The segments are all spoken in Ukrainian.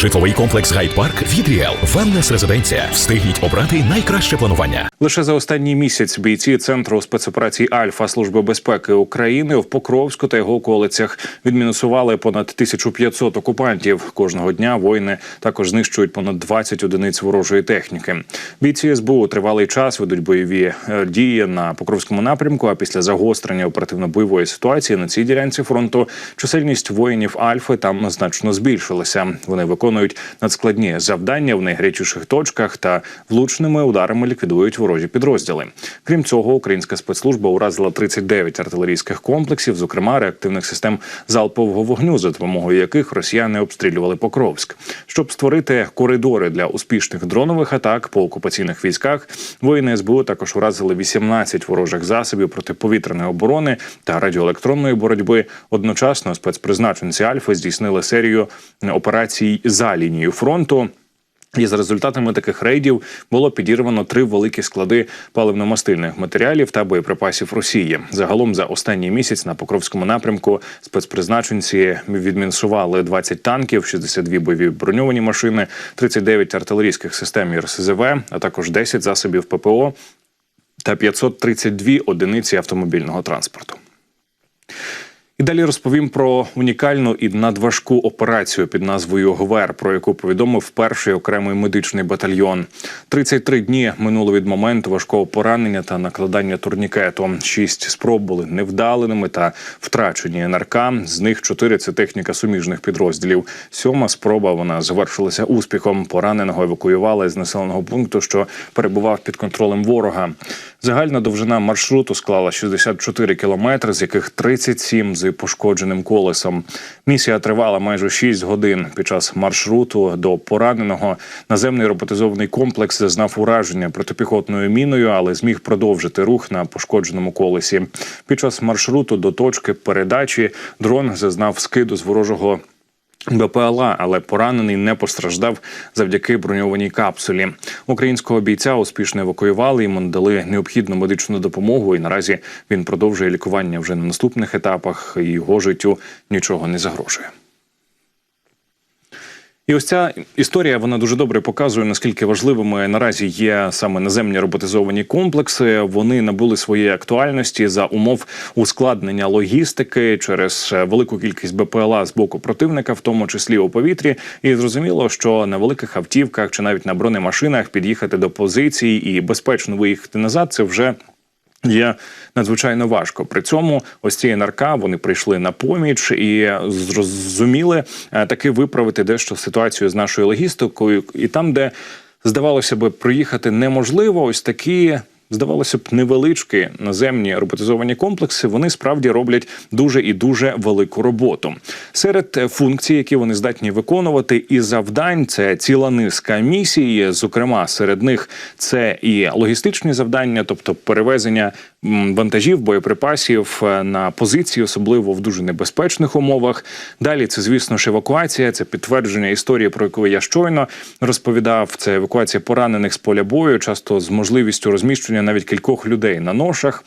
Житловий комплекс Гайд-Парк від. Велнес резиденція. Встигніть обрати найкраще планування. Лише за останній місяць бійці центру спецоперацій Альфа Служби безпеки України в Покровську та його околицях відмінусували понад 1500 окупантів. Кожного дня воїни також знищують понад 20 одиниць ворожої техніки. Бійці СБУ тривалий час ведуть бойові е, дії на Покровському напрямку. А після загострення оперативно-бойової ситуації на цій ділянці фронту чисельність воїнів Альфи там значно збільшилася. Вони виконують надскладні завдання в найгарячіших точках та влучними ударами ліквідують ворожі підрозділи. Крім цього, українська спецслужба уразила 39 артилерійських комплексів, зокрема реактивних систем залпового вогню, за допомогою яких росіяни обстрілювали Покровськ. Щоб створити коридори для успішних дронових атак по окупаційних військах, воїни СБУ також уразили 18 ворожих засобів протиповітряної оборони та радіоелектронної боротьби. Одночасно спецпризначенці Альфи здійснили серію операцій за лінією фронту. І за результатами таких рейдів було підірвано три великі склади паливно-мастильних матеріалів та боєприпасів Росії. Загалом за останній місяць на Покровському напрямку спецпризначенці відмінсували 20 танків, 62 бойові броньовані машини, 39 артилерійських систем РСЗВ, а також 10 засобів ППО та 532 одиниці автомобільного транспорту. І далі розповім про унікальну і надважку операцію під назвою ГВР, про яку повідомив перший окремий медичний батальйон. 33 дні минуло від моменту важкого поранення та накладання турнікету. Шість спроб були невдаленими та втрачені НРК. З них чотири це техніка суміжних підрозділів. Сьома спроба вона завершилася успіхом. Пораненого евакуювали з населеного пункту, що перебував під контролем ворога. Загальна довжина маршруту склала 64 кілометри, з яких 37 з пошкодженим колесом. Місія тривала майже 6 годин. Під час маршруту до пораненого наземний роботизований комплекс зазнав ураження протипіхотною міною, але зміг продовжити рух на пошкодженому колесі. Під час маршруту до точки передачі дрон зазнав скиду з ворожого. БПЛА, але поранений не постраждав завдяки броньованій капсулі. Українського бійця успішно евакуювали йому надали необхідну медичну допомогу. І наразі він продовжує лікування вже на наступних етапах. Його життю нічого не загрожує. І ось ця історія вона дуже добре показує наскільки важливими наразі є саме наземні роботизовані комплекси. Вони набули своєї актуальності за умов ускладнення логістики через велику кількість БПЛА з боку противника, в тому числі у повітрі. І зрозуміло, що на великих автівках чи навіть на бронемашинах під'їхати до позицій і безпечно виїхати назад. Це вже Є надзвичайно важко. При цьому ось ці НРК вони прийшли на поміч і зрозуміли е, таки виправити дещо ситуацію з нашою логістикою, і там, де здавалося би, приїхати неможливо, ось такі. Здавалося б, невеличкі наземні роботизовані комплекси вони справді роблять дуже і дуже велику роботу. Серед функцій, які вони здатні виконувати, і завдань це ціла низка місій. Зокрема, серед них це і логістичні завдання, тобто перевезення вантажів, боєприпасів на позиції, особливо в дуже небезпечних умовах. Далі це, звісно ж, евакуація, це підтвердження історії, про яку я щойно розповідав. Це евакуація поранених з поля бою, часто з можливістю розміщення навіть кількох людей на ношах.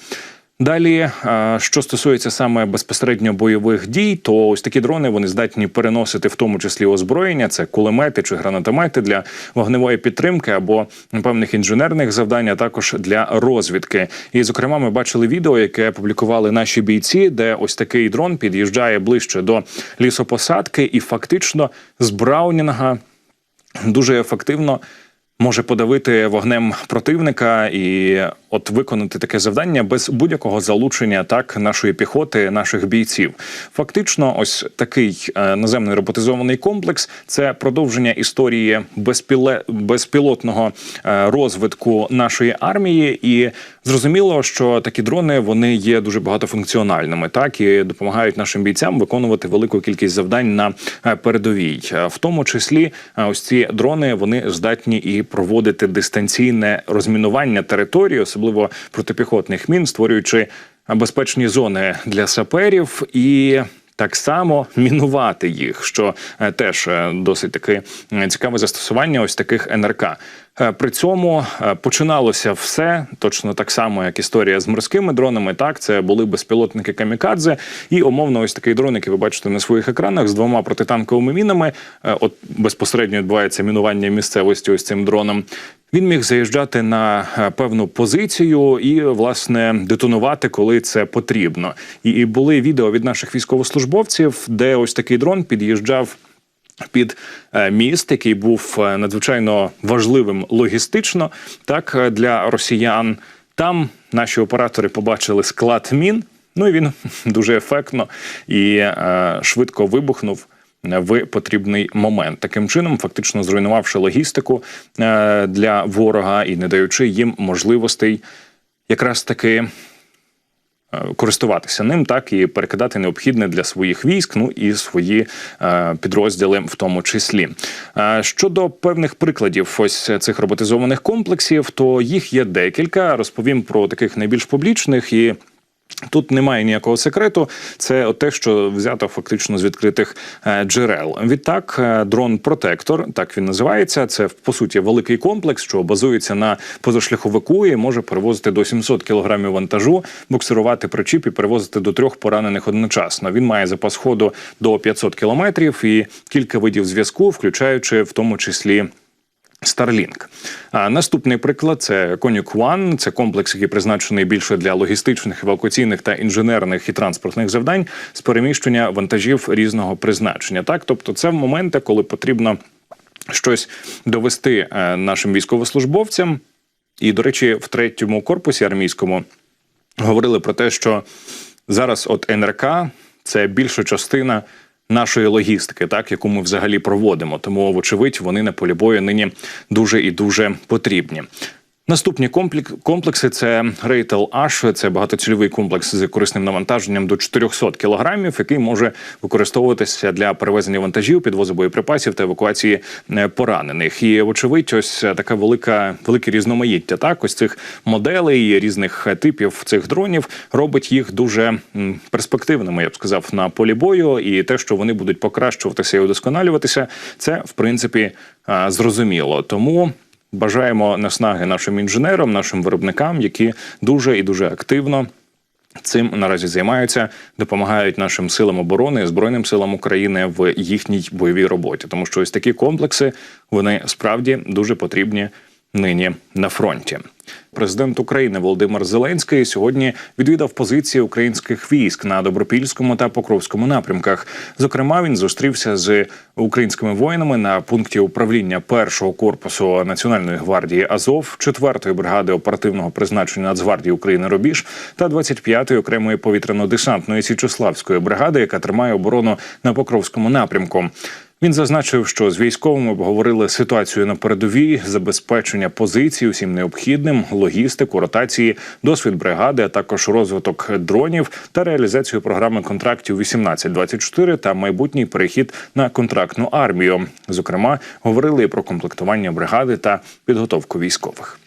Далі, що стосується саме безпосередньо бойових дій, то ось такі дрони вони здатні переносити в тому числі озброєння, це кулемети чи гранатомети для вогневої підтримки або певних інженерних завдань, а також для розвідки. І, зокрема, ми бачили відео, яке публікували наші бійці, де ось такий дрон під'їжджає ближче до лісопосадки, і фактично з Браунінга дуже ефективно може подавити вогнем противника і от виконати таке завдання без будь-якого залучення так нашої піхоти, наших бійців. Фактично, ось такий е, наземний роботизований комплекс це продовження історії безпіле... безпілотного е, розвитку нашої армії, і зрозуміло, що такі дрони вони є дуже багатофункціональними, так і допомагають нашим бійцям виконувати велику кількість завдань на е, передовій, в тому числі ось ці дрони вони здатні і проводити дистанційне розмінування території, особливо протипіхотних мін, створюючи безпечні зони для саперів і. Так само мінувати їх, що теж досить таке цікаве застосування ось таких НРК. Е, При цьому е, починалося все точно так само, як історія з морськими дронами. Так, це були безпілотники камікадзе, і умовно, ось такий дрон, який ви бачите на своїх екранах з двома протитанковими мінами. Е, От безпосередньо відбувається мінування місцевості ось цим дроном. Він міг заїжджати на певну позицію і власне детонувати, коли це потрібно. І були відео від наших військовослужбовців, де ось такий дрон під'їжджав під е, міст, який був е, надзвичайно важливим логістично, так е, для росіян. Там наші оператори побачили склад мін. Ну і він дуже ефектно і е, швидко вибухнув в потрібний момент. Таким чином, фактично зруйнувавши логістику е, для ворога і не даючи їм можливостей якраз таки користуватися ним, так і перекидати необхідне для своїх військ, ну і свої е, підрозділи, в тому числі. Е, щодо певних прикладів ось цих роботизованих комплексів, то їх є декілька. Розповім про таких найбільш публічних і. Тут немає ніякого секрету. Це те, що взято фактично з відкритих е, джерел. Відтак, е, дрон Протектор, так він називається. Це по суті великий комплекс, що базується на позашляховику і може перевозити до 700 кілограмів вантажу, буксирувати причіп і перевозити до трьох поранених одночасно. Він має запас ходу до 500 кілометрів і кілька видів зв'язку, включаючи в тому числі. Starlink. А наступний приклад це Конюк One. Це комплекс, який призначений більше для логістичних, евакуаційних та інженерних і транспортних завдань з переміщення вантажів різного призначення. Так, тобто, це моменти, коли потрібно щось довести е, нашим військовослужбовцям. І, до речі, в третьому корпусі армійському говорили про те, що зараз от НРК це більша частина нашої логістики, так яку ми взагалі проводимо. Тому, вочевидь, вони на полі бою нині дуже і дуже потрібні. Наступні комплек- комплекси це Рейтел Аш, це багатоцільовий комплекс з корисним навантаженням до 400 кілограмів, який може використовуватися для перевезення вантажів, підвозу боєприпасів та евакуації е, поранених. І вочевидь, ось така велика велике різноманіття. Так, ось цих моделей різних типів цих дронів робить їх дуже перспективними. Я б сказав, на полі бою, і те, що вони будуть покращуватися і удосконалюватися, це в принципі зрозуміло. Тому. Бажаємо наснаги нашим інженерам, нашим виробникам, які дуже і дуже активно цим наразі займаються, допомагають нашим силам оборони, збройним силам України в їхній бойовій роботі. Тому що ось такі комплекси вони справді дуже потрібні нині на фронті. Президент України Володимир Зеленський сьогодні відвідав позиції українських військ на добропільському та покровському напрямках. Зокрема, він зустрівся з українськими воїнами на пункті управління першого корпусу Національної гвардії Азов, 4-ї бригади оперативного призначення Нацгвардії України Рубіж та 25-ї окремої повітряно-десантної Січославської бригади, яка тримає оборону на покровському напрямку. Він зазначив, що з військовими обговорили ситуацію на передовій, забезпечення позицій усім необхідним, логістику, ротації, досвід бригади, а також розвиток дронів та реалізацію програми контрактів 18-24 та майбутній перехід на контрактну армію. Зокрема, говорили про комплектування бригади та підготовку військових.